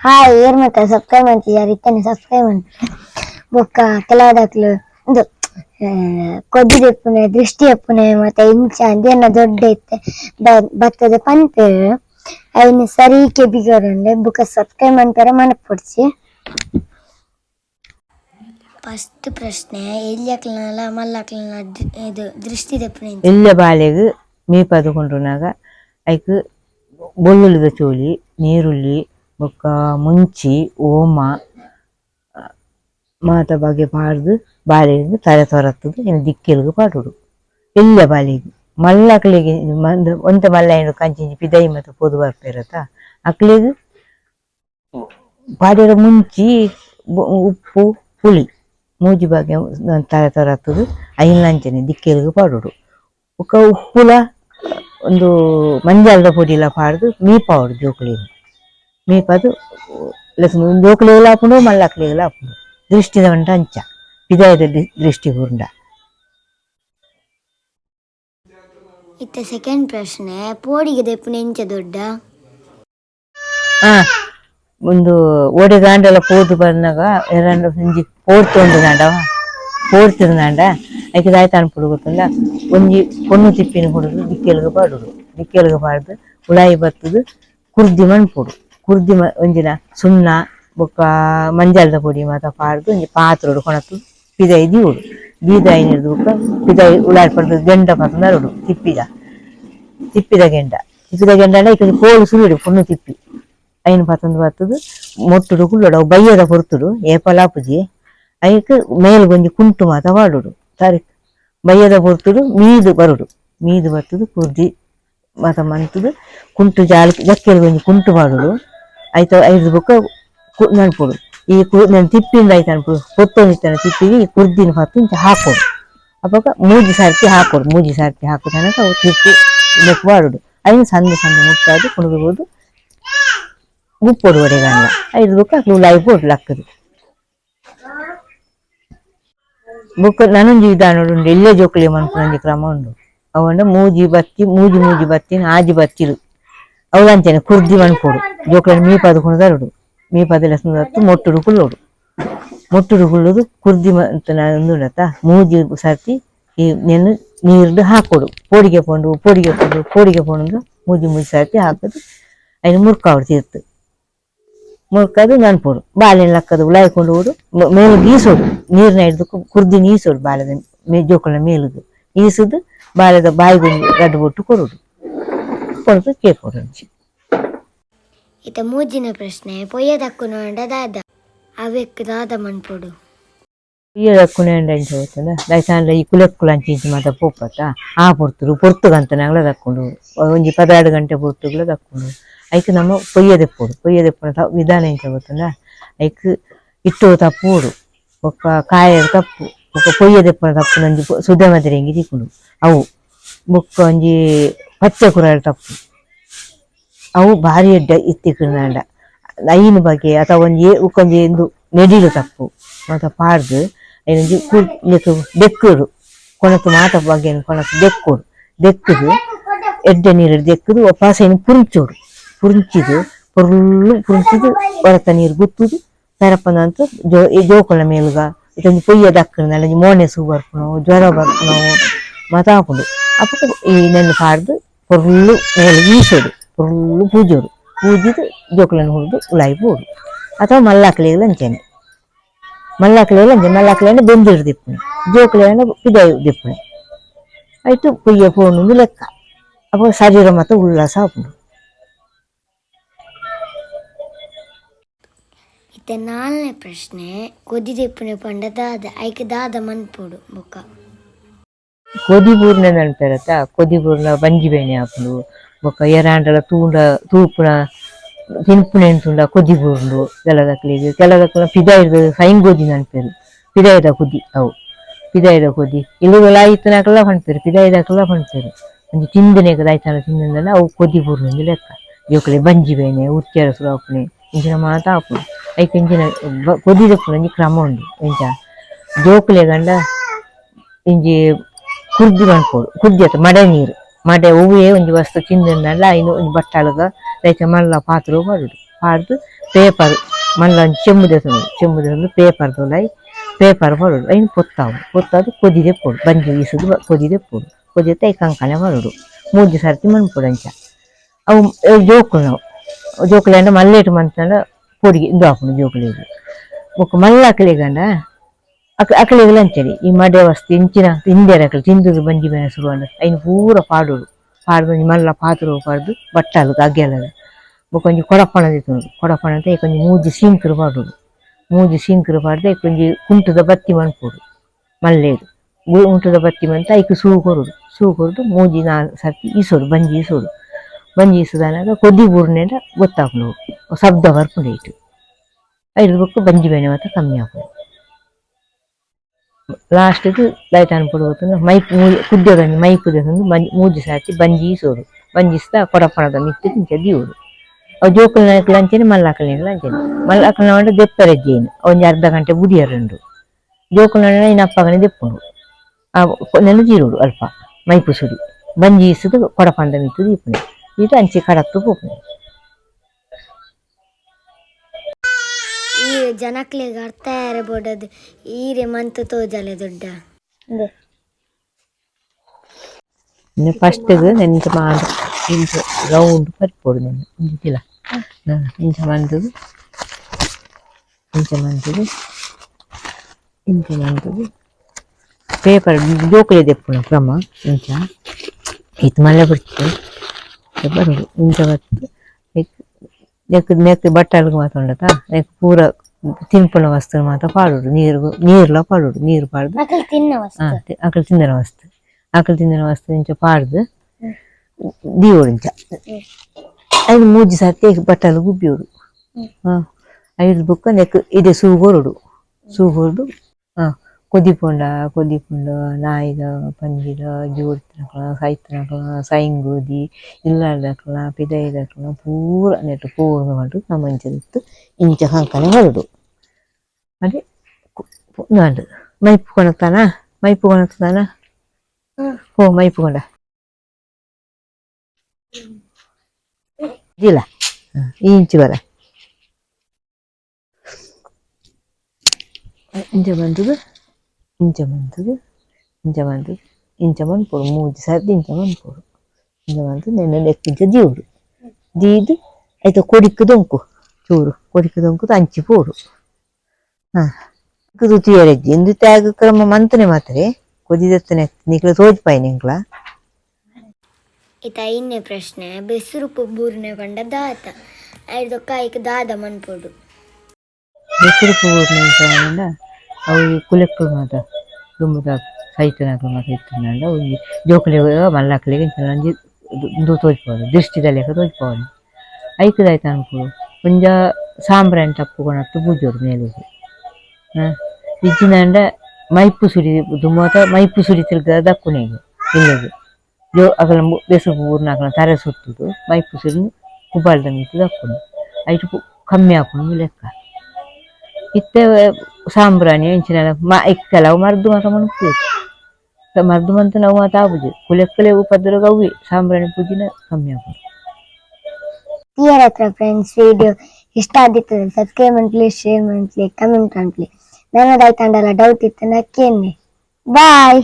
Hi air ಮತ್ತೆ subscribe ಮಾಡ್ತಿದ್ದಾರೆ ಇತ್ತನೆ subscribe ಮಾಡಿ ಬೊಕ್ಕ ಕೆಲವದಾಕ್ಲು ಇದು ಆ, ಕೊದ್ದಿ ಎಪ್ಪುನೆ ದೃಷ್ಟಿ ಎಪ್ಪುನೆ ಮತ್ತೆ ಇಂಚ ಅದೇನ ದೊಡ್ಡ ಇತ್ತೆ ಬ- ಬತ್ತದ ಪಂಪೆ ಅವನು ಸರಿ ಕೆಬಿಗರಂಡೆ ಬುಕ್ಕ ಸಬ್ಸ್ಕ್ರೈಬ್ ಮಾಡ್ತಾರೆ ಮನಪೊಡ್ಸಿ ಫಸ್ಟ್ ಪ್ರಶ್ನೆ ಎಲ್ಲಿಯಕ್ಲನಲ್ಲ ಮಲ್ಲಕ್ಲನ ಇದು ದೃಷ್ಟಿ ದೆಪ್ಪುನೆ ಎಲ್ಲ ಬಾಳೆಗ್ ಮೀಪ ತಗೊಂಡ್ರುನಾಗ ಐಕ್ ಬೆಳ್ಳುಳ್ಳಿದ ಚೋಲಿ ನೀರುಳ್ಳಿ ಬೊಕ್ಕ ಮುಂಚಿ, ಓಮ, ಮಾತ ಬಗೆ ಪಾಡ್ದು ಬಾಲೆಗ್ ತಲೆ ತೊರತ್ತದು ಇನ್ನು ದಿಕ್ಕಿಲ್ಗ್ ಪಾಡುಡು. ಎಲ್ಲ ಬಾಳೆಗ್ ಮಲ್ಲ ಅಕ್ಲಿಗೆ ಮಂದ ಒಂತ ಮಲ್ಲ ಏನು ಕಂಚಿಂಚಿ ಪಿದೈ ಮತ್ತು ಪೋದು ಬರ್ಪಿರತ್ತ ಅಕ್ಲಿಗ್ ಪಾಡಿರ ಮುಂಚಿ ಉಪ್ಪು ಹುಳಿ ಮೂಜಿ ಬಗ್ಗೆ ತಲೆ ಐನ್ ಅಂಚನೆ ದಿಕ್ಕಿಲ್ಗ್ ಪಾಡುಡು. ಬೊಕ ಉಪ್ಪುಲ, ಒಂದು ಮಂಜಾಲದ ಪುಡಿಲ ಪಾಡ್ದು ಮೀಪಾವಡು ಜೋಕುಲಿನ ಮೀಪದು ಲಸನ ಜೋಕುಲಿಗೆಲ್ಲ ಹಾಕೊಂಡು ಮಲ್ಲಕ್ಲಿಗೆಲ್ಲ ಹಾಕೊಂಡು ದೃಷ್ಟಿದ ಉಂಟ ಅಂಚ ವಿದಾಯದ ದಿ- ದೃಷ್ಟಿ ಉಂಡ ಇತ್ತ ಸೆಕೆಂಡ್ ಪ್ರಶ್ನೆ ಪೋಡಿಗೆ ದೆಪ್ಪುನೆ ಇಂಚ ದೊಡ್ಡ ಹಾ ಒಂದು ಓಡೆ ಗಾಂಡೆಲ್ಲ ಪೋದು ಬಂದಾಗ ಎರಡು ಒಂಜಿ ಪೋಡ್ತೊಂಡು ನಾಂಡವ ಪೋಡ್ತಿರು ನಾಂಡ ಐಕೆ ದಾಯ್ತ ಅನ್ಪುಡು ಗೊತ್ತಲ್ಲ ಒಂಜಿ ಪೊಣ್ಣು ತಿಪ್ಪಿನ ಹುಡುದು ದಿಕ್ಕೆಲ್ಗ ಪಾಡುದು ದಿಕ್ಕೆಲ್ಗ ಪಾಡ್ದು ಉಳಾಯಿ ಬತ್ತದು ಕುರ್ದಿ ಮಣ್ಪುಡು ಕುರ್ದಿ ಮ ಒಂಜಿನ ಸುಣ್ಣ ಬೊಕ್ಕ ಮಂಜಾಲದ ಪೊಡಿ ಮಾತ ಪಾಡ್ದು ಒಂಜಿ ಪಾತ್ರೋಡು ಕೊಣತ್ತು ಪಿದಾಯಿ ದೀವುಡು ಬೀದಾಯಿ ನಿರ್ದು ಬೊಕ್ಕ ಪಿದಾಯಿ ಉಳಾಯಿ ಪಡ್ದು ಗೆಂಡ ಪತ್ತ ನರುಡು ತಿಪ್ಪಿದ ತಿಪ್ಪಿದ ಗೆಂಡ ತಿಪ್ಪಿದ ಗೆಂಡ ಈಗ ಕೋಳು ಸುಳಿಡು ಪೊಣ್ಣು ತಿಪ್ಪಿ ಐನು ಪತ್ತೊಂದು ಬತ್ತದು ಮೊಟ್ಟುಡು ಕುಳ್ಳೋಡು ಅವು ಬಯ್ಯದ ಹೊರ್ತುಡು ಏಪಲಾಪುಜಿ ಐಕ್ ಮೇಲ್ ಗೊಂಜಿ ಕುಂಟು ಮಾತ ವಾಡುಡು ತಾರಿ ಬಯ್ಯದ ಹೊರ್ತುಡು ಮೀದು ಬರುಡು ಮೀದು ಬತ್ತದು ಕುರ್ದಿ ಮಾತ ಮಂತುದು ಕುಂಟು ಜಾಲ ಜಕ್ಕೆಲ್ ಗೊಂಜಿ ಕುಂಟು ಮಾಡುಡು ಐತ ಐದು ಬುಕ್ಕ ಕುಡು. ಈ ಕು, ನಾನು ತಿಪ್ಪಿಂದ ಆಯ್ತು ಅನ್ಪುಡು ಹೊತ್ತೊಂದಿತ್ತಾನೆ ತಿಪ್ಪಿಗೆ, ಈ ಕುರ್ದಿನ ಹೊತ್ತು ಇಂಚ ಹಾಕೋಡು. ಅವಾಗ ಮೂಜಿ ಸರ್ತಿ ಹಾಕೋಡು, ಮೂಜಿ ಸರ್ತಿ ಹಾಕೋ ತನಕ ಅವು ತಿಪ್ಪಿ ಮಾಡುಡು ಐನು ಸಂದೆ ಸಂದೆ ಮುಟ್ಟಾದು ಕುಣಿದು ಉಪ್ಪೊಡು ಒಡೆಗಲ್ಲ ಐದು ಬುಕ್ಕ ಲೈವ್ ಪೋಡು ಲಕ್ಕದು ಬುಕ್ ನನೊಂಜಿ ವಿಧಾನ ಉಂಡು ಎಲ್ಲೇ ಜೋಕುಲಿ ಮನ್ಪುನಂಜಿ ಕ್ರಮ ಉಂಡು ಅವನ ಮೂಜಿ ಬತ್ತಿ, ಮೂಜಿ ಮೂಜಿ ಬತ್ತಿನ, ಆಜಿ ಬತ್ತಿರು ಅವಳಂತೇನೆ ಕುರ್ದಿ ಮನ್ಪೋಡು ಜೋಕುಳನ ಮೀ ಪಾದ ಕುಣದಾರುಡು ಮೀ ಪಾದ ಲಸನ ಮೊಟ್ಟುಡು ಕುಲ್ಲೋಡು ಮೊಟ್ಟುಡು ಕುಳ್ಳೋದು ಕುರ್ದಿ ಅಂತ ಅಂದುಂಡತ್ತ ಮೂಜಿ ಸರ್ತಿ ಈ ನೆನ್ನು ನೀರ್ಡು ಹಾಕೋಡು. ಪೋಡಿಗೆ ಪೋಂಡು ಪೊಡಿಗೆ ಪೋಂಡು ಪೋಡಿಗೆ ಪೋಂಡು ಮೂಜಿ ಮೂಜಿ ಸರ್ತಿ ಹಾಕೋದು. ಅಯ್ಯ ಮುರ್ಕಾವ್ರು ತೀರ್ತು ಮುರ್ಕದು ನಾನು ಪೋಡು ಬಾಲೆಲ್ಲ ಹಾಕೋದು ಉಳಾಯ್ಕೊಂಡು ಹೋಡು. ಮೇಲೆ ಗೀಸೋಡು ನೀರನ್ನ ಹಿಡಿದು ಕುರ್ದಿ ನೀಸೋಡು ಬಾಲದ ಮೇ ಜೋಕುಳನ ಮೇಲದು ಈಸುದು ಬಾಲದ ಬಾಯಿಗೊಂದು ರಡ್ಡು ಕೊಟ್ಟು ಕೊಡೋಡು ಕೊಡೋದು ಕೇಕ್ ಇತ್ತ ಮೂಜಿನ ಪ್ರಶ್ನೆ ಪೊಯ್ಯ ದಕ್ಕುನೊಂಡ ದಾದ ಅವೆಕ್ ದಾದ ಮನ್ಪೊಡು ಇಯ್ಯದಕ್ಕುನೆ ಅಂತ ಹೋಗ್ತದ ದೈಸಾಂಡ್ಲ ಈ ಕುಲೆಕ್ಕುಲ ಅಂಚಿ ಮಾತ ಪೋಪತ್ತ. ಆ ಪೊರ್ತುರು, ಪೊರ್ತುಗಂತ ನಾಗ್ಲ ದಕ್ಕೊಂಡು. ಒಂಜಿ ಪದಾರ್ಡು ಗಂಟೆ ಪೊರ್ತುಗ್ಲ ದಕ್ಕೊಂಡು. ಐಕ್ ನಮ್ಮ ಪೊಯ್ಯದೆಪ್ಪೋಡು ಪೊಯ್ಯದೆಪ್ಪನ ವಿಧಾನ ಎಂಚ ಗೊತ್ತಂದ ಐಕ್ ಇಟ್ಟು ತಪ್ಪೋಡು. ಒಕ್ಕ ಕಾಯ ತಪ್ಪು. ಒಕ್ಕ ಪೊಯ್ಯದೆಪ್ಪನ ತಪ್ಪು ನಂಜಿ ಸುದ್ದ ಮದಿರೆಂಗಿ ತಿಕ್ಕುಂಡು. ಅವು ಬೊಕ್ಕ ಒಂಜಿ ಪಚ್ಚೆ ಕುರಾಡ ತಪ್ಪು. ಅವು ಭಾರಿ ಎಡ್ಡ ಇತ್ತಿಕ್ಕಂಡ ಐನು ಬಗೆ ಅಥವಾ ಒಂಜಿ ಉಕ್ಕೊಂಜಿ ಎಂದು ನೆಡಿಲು ತಪ್ಪು. ಮಾತ ಪಾಡ್ದು ಐನೊಂಜಿ ಕು ಬೆಕ್ಕುಡು ಕೊಣತು ಮಾತ ಬಗ್ಗೆ ಕೊಣತು ಬೆಕ್ಕುಡು ಬೆಕ್ಕುದು ಎಡ್ಡೆ ನೀರು ದೆಕ್ಕುದು ವಾಪಸ್ ಏನು ಪುರುಂಚೋರು. ಪುರುಂಚಿದು, ಪುರ್ಲು ಪುರುಂಚಿದು ಹೊರತ ನೀರು ಗುತ್ತುದು ಪೆರಪನಂತ ಜೋ ಈ ಜೋಕುಳ ಮೇಲುಗ ಇದೊಂದು ಪೊಯ್ಯ ದಕ್ಕನ ಅಲ್ಲಿ ಮೋನೆ ಸೂ ಬರ್ಪುನು ಜ್ವರ ಬರ್ಪುನು ಮಾತ ಹಾಕುದು. ಅಪ್ಪ ಈ ನೆನ್ನೆ ಪಾಡ್ದು ಪೊರ್ಲು ಮೇಲೆ ಈಸೋಡು ಪೊರ್ಲು ಪೂಜೋಡು ಪೂಜಿದು ಜೋಕುಳನ್ನು ಹುರಿದು ಉಳಾಯಿ ಪೋಡು ಅಥವಾ ಮಲ್ಲಾಕ್ಲಿಗೆಲ್ಲ ಅಂಚೆನೆ ಮಲ್ಲಾಕ್ಲಿಗೆಲ್ಲ ಅಂಚೆ ಮಲ್ಲಾಕ್ಲಿಯನ್ನು ಬೆಂದಿರು ದಿಪ್ಪುನೆ ಜೋಕುಳೆಯನ್ನು ಪಿದಾಯಿ ದಿಪ್ಪುನೆ ಆಯ್ತು ಪುಯ್ಯ ಪೋಣು ಲೆಕ್ಕ ಅಪ್ಪ ಶರೀರ ಮತ್ತು ಉಲ್ಲಾಸ ಹಾಪುಡು ಇತ್ತ ನಾಲ್ನೇ ಪ್ರಶ್ನೆ ಕೊದ್ದಿ ದೆಪ್ಪುನೆ ಪಂಡ ದಾದ ಐಕ್ ದಾದ ಮನ್ಪೊಡು ಬೊಕ್ಕ ಕೊದಿಬೂರ್ನ ನೆನಪಿರತ್ತ ಕೊದಿಬೂರ್ನ ಬಂಜಿ ಬೇಣೆ ಹಾಪುಂಡು ಬೊಕ್ಕ ಎರಾಂಡಲ ತೂಂಡ, ತೂಪುನ ತಿನ್ಪುನೆ ತುಂಡ ಕೊದಿಬೂರ್ಂಡು ಕೆಲದಕ್ಲಿಗೆ ಕೆಲದಕ್ಕಲ ಪಿದಾಯ್ದ ಗೋದಿ ನೆನಪೇರು ಪಿದಾಯ್ದ ಕುದಿ ಅವು. ಪಿದಾಯ್ದ ಕುದಿ ಇಲ್ಲುಗಳ ಆಯ್ತನಕಲ್ಲ ಪಣ್ಪೇರು ಪಿದಾಯ್ದಕಲ್ಲ ಪಣ್ಪೇರು ಒಂದು ತಿಂದನೆಗೆ ದಾಯ್ತನ ತಿಂದಲ್ಲ ಅವು ಕೊದಿಬೂರ್ನ ಲೆಕ್ಕ. ಜೋಕಲೆ ಬಂಜಿ ಬೇನೆ, ಉಚ್ಚರ ಸುರಾಪುಣೆ ಇಂಚಿನ ಮಾತ ಆಪುಣೆ ಐಕ್ ಇಂಚಿನ ಕೊದಿದಪ್ಪುನ ಒಂಜಿ ಕ್ರಮ ಉಂಡು ಎಂಚ ಜೋಕಲೆ ಗಂಡ, ಇಂಜಿ ಕುರ್ದಿ ಮನ್ಪೋಡು ಕುರ್ದಿ ಆತ ಮಡೆ ನೀರು ಮಡೆ ಹೂವೇ ಒಂಜಿ ವಸ್ತು ತಿಂದಿನಲ್ಲ ಐನು ಒಂಜಿ ಬಟ್ಟಾಳಗ ದೈತ ಮಲ್ಲ ಪಾತ್ರೆ ಪಾಡುದು ಪಾಡ್ದು ಪೇಪರ್ ಮಲ್ಲ ಚೆಂಬು ದೇಸನು ಚೆಂಬು ದೇಸನು ಪೇಪರ್ ತೊಲೈ ಪೇಪರ್ ಪಡೋಡು ಐನು ಪೊತ್ತಾವು ಪೊತ್ತಾದು ಕೊದಿದೆ ಪೋಡು ಬಂಜಿ ಇಸುದು ಕೊದಿದೆ ಪೋಡು ಕೊದಿತೆ ಐ ಕಂಕನೆ ಪಡೋಡು ಮೂಜಿ ಸರ್ತಿ ಮನ್ಪುಡು ಅಂಚ. ಅವು ಜೋಕುಲು ನಾವು, ಜೋಕುಲೆ ಅಂದ್ರೆ ಮಲ್ಲೇಟು ಮಂತಂಡ ಪೊಡಿಗೆ ಇದು ಹಾಕೊಂಡು ಜೋಕುಲೆಗೆ ಬೊಕ್ಕ ಮಲ್ಲ ಅಕಲಿಗಂಡ ಅಕ ಅಕಲಿಗಲ ಅಂಚಡಿ ಈ ಮಡೆ ವಸ್ತು, ಇಂಚಿನ ಅಕಲಿ, ತಿಂದುದು ಬಂಜಿ ಮೇಲೆ ಶುರು ಅಂಡ ಐನು ಪೂರ ಪಾಡೋಡು ಪಾಡ್ದು ಮಲ್ಲ ಪಾತ್ರೆ ಪಾಡ್ದು ಬಟ್ಟಲು ಅಗ್ಗೆಲದ ಬೊಕೊಂಜಿ ಕೊಡಪಣ ದಿತ್ತುಂಡು ಕೊಡಪಣ ಅಂತ ಏಕೊಂಜಿ ಮೂಜಿ ಸಿಂಕರು ಪಾಡೋಡು ಮೂಜಿ ಸಿಂಕರು ಪಾಡ್ದೆ ಏಕೊಂಜಿ ಕುಂಟುದ ಬತ್ತಿ ಮನ್ಪೋಡು ಮಲ್ಲೇದು. ಉಂಟುದ ಬತ್ತಿ ಮಂತ ಐಕ್ ಸೂ ಕೊರುಡು ಸೂ ಮೂಜಿ ನಾಲ್ಕು ಸರ್ತಿ ಈಸೋಡು ಬಂಜಿ ಈಸೋಡು ಬಂಜಿ ಈಸುದಾನಾಗ ಕೊದ್ದಿ ಬೂರ್ನೆಂಡ ಗೊತ್ತಾಗ್ಲು ಶಬ್ದ ಬರ್ಪುಂಡು ಇಟ್ಟು ಐದು ಬುಕ್ಕು ಬಂಜಿ ಬೇನೆ ಮಾತ್ರ ಕಮ್ಮಿ ಆಗ್ಬೋದು ಲಾಸ್ಟ್ಗೆ ಲೈಟ್ ಆನ್ ಮೈಪ್ ಕುದ್ದೆ ಗಂಜಿ ಮೈಪ್ ತಂದು ಬಂಜಿ ಮೂಜಿ ಸಾತಿ ಬಂಜಿ ಈಸೋಡು ಬಂಜಿಸ್ತಾ ಕೊಡಪಣದ ಮಿತ್ತು ಇಂಚ ದಿಯೋಡು ಅವು ಜೋಕುಲ್ ಅಂಚೇನೆ ಮಲ್ಲಾಕಲ್ ಅಂಚೇನೆ ಮಲ್ಲಾಕಲ್ ನೋಡಿ ದೆಪ್ಪರೆಜ್ಜೇನು ಒಂಜಿ ಅರ್ಧ ಗಂಟೆ ಬುದಿಯರುಂಡು ಜೋಕುಲ್ ಇನ್ನು ಅಪ್ಪಗನೆ ದೆಪ್ಪುಂಡು. ಆ ನೆಲ ಜೀರುಡು ಅಲ್ಪ ಮೈಪು ಸುಡಿ ಬಂಜಿ ಈಸುದು ಕೊಡಪಂಡ ಮಿತ್ತು ದೀಪನೆ. ಇದು ಅಂಚೆ ಕಡತ್ತು ಪೋಪುನೆ. ಈ ಜನಕ್ಲೆಗ್ ಅರ್ಥ ಯಾರೆ ಬೋಡದು ಈರೆ ಮಂತ್ ತೋಜಲೆ ದೊಡ್ಡ. ಫಸ್ಟ್ ಇನ್ನು ಫಸ್ಟ್ಗೆ ನೆಂಚ ಮಾಡ. ಇಂಚ ರೌಂಡ್ ಪರಿಪೋಡು ನೆನ್ನೆ ಇಂಚಿಲ್ಲ ಇಂಚ ಮಂತದು. ಇಂಚ ಮಂತದು. ಇಂಚ ಮಂತದು. ಪೇಪರ್ ಜೋಕುಲೆ ದೆಪ್ಪುನ ಕ್ರಮ ಇಂಚ ಇತ್ತು ಮಲ್ಲ ಬಿಡ್ತು ಬರುದು ಇಂಚ ಬತ್ತು ನೆಕ್ ನೆಕ್ ಬಟ್ಟಲ್ಗೆ ಮಾತಾಡತ ನೆಕ್ ಪೂರ ತಿನ್ಪುನ ವಸ್ತು ಮಾತ ಪಾಡುಡು ನೀರು ನೀರ್ಲ ಪಾಡುಡು ನೀರು ಪಾಡ್ದು ಮಕ್ಕಳು ತಿನ್ನ ವಸ್ತು ಆ, ತಿ- ಆಕಳು ತಿಂದಿನ ವಸ್ತು ಆಕಳು ತಿಂದಿನ ವಸ್ತು ಇಂಚ ಪಾಡ್ದು ದೀವೋಡು ಇಂಚ ಐದು ಮೂಜಿ ಸರ್ತಿ ಬಟ್ಟಲು ಗುಬ್ಬಿಯೋಡು ಹಾ ಐದು ಬುಕ್ಕ ನೆಕ್ ಇದೆ ಸೂಗೋರುಡು ಸೂಗೋರುಡು ಹಾ ಕೊದಿಪುಂಡ ಕೊದಿಪುಂಡ ನಾಯಿದ ಪಂಜಿದ ಜೋಡ್ತಿನಕಲ ಸೈತನಕಲ ಸೈಂಗೋದಿ ಇಲ್ಲದಕಲ ಪಿದೈದಕಲ ಪೂರ ನೆಟ್ಟು ಪೂರ್ಣ ಮಾಡಿ ನಮ್ಮ ಇಂಚದಿತ್ತು ಇಂಚ ಕಂಕನೆ ಹೊರಡು ಅದೇ ನಾಡು ಮೈಪು ಕೊಣತಾನ ಮೈಪು ಕೊಣತಾನ ಓ ಮೈಪು ಕೊಂಡ ಇಲ್ಲ ಹ, ಈ ಇಂಚು ಇಂಚ incaman ಇಂಚ ಬಂದದು ಇಂಚ ಇಂಚ ಮನ್ಪೋಡು ಮೂಜಿ ಸರ್ದಿ ಇಂಚ ಮನ್ಪೋಡು ಇಂಚ ದೀದು ಆಯ್ತು ಕೊಡಿಕ್ಕು ದೊಂಕು ಚೂರು ಕೊಡಿಕ್ಕು ದೊಂಕು ಅಂಚಿ ಪೋಡು ಹಾ ಇದು ತೀಯರಜ್ಜಿ ಇಂದು ತ್ಯಾಗ ಕ್ರಮ ಮಂತನೆ ಮಾತ್ರೆ ಕೊದಿದತ್ತನೆ ನಿಕ್ಲ ತೋಜ್ಪಾಯಿ ನಿಂಕ್ಲ ಇತ ಇನ್ನೆ ಪ್ರಶ್ನೆ ಬೆಸುರು ಬೂರ್ನೆ ಪಂಡ ದಾತ ಐದು ಕಾಯಿಕ್ ದಾದ ಮನ್ಪೋಡು ಹೆಸರು ಪೂರ್ಣ ಅವು ಕುಲೆಕ್ಕು ಮಾತ ದುಂಬುದ ಸೈತನಾಗ ಮಾತ ಇತ್ತಂಡ ಒಂಜಿ ಜೋಕುಲೆ ಮಲ್ಲಾಕಲಿಗೆ ಇಂಚ ಇಂದು ತೋಜ್ಪೋದು ದೃಷ್ಟಿದ ಲೆಕ್ಕ ತೋಜ್ಪೋದು ಐಕದಾಯ್ತು ಅನ್ಕೋ ಒಂಜ ಸಾಂಬ್ರಾಣಿ ಟಪ್ಪುಕೊಣತ್ತು ಬೂಜೋಡು ಮೇಲುದು ಹ ಇಜ್ಜಿನಂಡ ಮೈಪು ಸುಡಿ ದುಮ್ಮತ ಮೈಪು ಸುಡಿ ತಿರ್ಗ ದಕ್ಕುನೆಗೆ ಇಲ್ಲದು ಜೋ ಅಗಲ ಬೆಸು ಪೂರ್ಣ ಅಗಲ ತರೆ ಸುತ್ತುದು ಮೈಪು ಸುಡಿ ಕುಬಾಲ್ದ ಮಿತ್ತು ದಕ್ಕುನೆ ಐಟು ಪು- ಕಮ್ಮಿ ಹಾಕೊಂಡು ಲೆಕ್ಕ ಇತ್ತೆ ಸಾಂಬ್ರಾಣಿ ಎಂಚಿನ ಮ ಇಕ್ಕಲವು ಮರ್ದು ಮಾತ ಮನುಕು ಮರ್ದು ಮಂತ ನಾವು ಮಾತ ಆಬುದು ಕುಲೆಕ್ಕಲೆ ಉಪದ್ರ ಅವು ಸಾಂಬ್ರಾಣಿ ಪೂಜಿನ ಕಮ್ಮಿ ಹಾಕೊಂಡು ಕ್ಲಿಯರ್ ಹತ್ರ ಫ್ರೆಂಡ್ಸ್ ವಿಡಿಯೋ ಇಷ್ಟ ಆದಿತ್ತು ಸಬ್ಸ್ಕ್ರೈಬ್ ಮಾಡ್ಲಿ ಶೇರ್ ಮಾಡ್ಲಿ ಕಮೆಂಟ್ ಮಾಡ್ಲಿ ನನ್ನದಾಯ್ತಂಡಲ್ಲ ಡೌಟ್ ಇತ್ತು ನಕ್ಕೇನೆ ಬಾಯ್